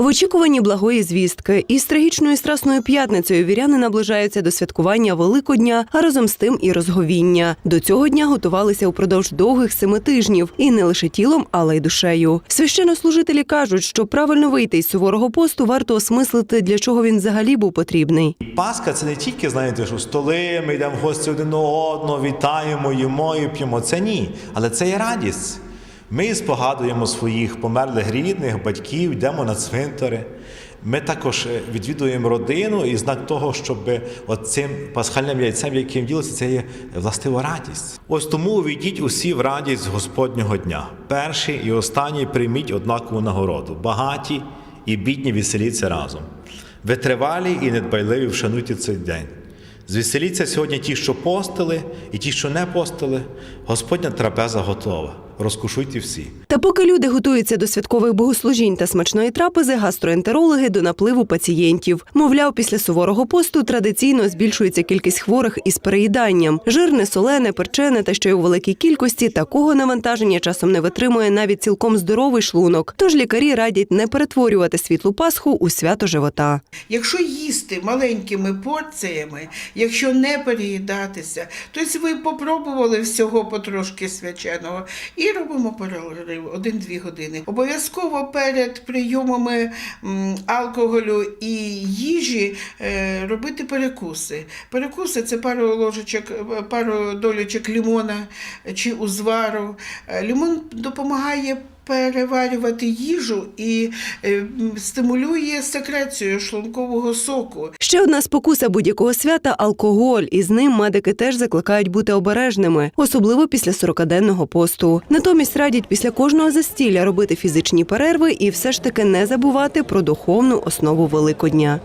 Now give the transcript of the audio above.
В очікуванні благої звістки із трагічною страсною п'ятницею віряни наближаються до святкування Великодня, а разом з тим і розговіння. До цього дня готувалися упродовж довгих семи тижнів, і не лише тілом, але й душею. Священнослужителі кажуть, що правильно вийти із суворого посту варто осмислити, для чого він взагалі був потрібний. Пасха це не тільки, знаєте, що столи, ми йдемо в гості один одного, вітаємо, їмо і п'ємо. Це ні. Але це є радість. Ми спогадуємо своїх померлих рідних, батьків, йдемо на цвинтари. Ми також е, відвідуємо родину і знак того, щоб цим пасхальним яйцем, яким ділиться, це є властива радість. Ось тому увійдіть усі в радість Господнього дня. Перший і останній прийміть однакову нагороду. Багаті і бідні веселіться разом. Витривалі і недбайливі вшануйте цей день. Звеселіться сьогодні ті, що постили, і ті, що не постили. Господня трапеза готова. Розкушуйте всі. Та поки люди готуються до святкових богослужінь та смачної трапези, гастроентерологи до напливу пацієнтів. Мовляв, після суворого посту традиційно збільшується кількість хворих із переїданням. Жирне, солене, перчене та ще й у великій кількості такого навантаження часом не витримує навіть цілком здоровий шлунок. Тож лікарі радять не перетворювати світлу Пасху у свято живота. Якщо їсти маленькими порціями, якщо не переїдатися, то ви попробували всього потрошки свяченого і робимо перерив 1-2 години. Обов'язково перед прийомами алкоголю і їжі е, робити перекуси. Перекуси це пару ложечок, е, пару долючок лимона чи узвару. Лімон Лимон допомагає переварювати їжу і е, стимулює секрецію шлункового соку. Ще одна спокуса будь-якого свята алкоголь, і з ним медики теж закликають бути обережними, особливо після 40-денного посту. Натомість радять після кожного застілля робити фізичні перерви і все ж таки не забувати про духовну основу Великодня.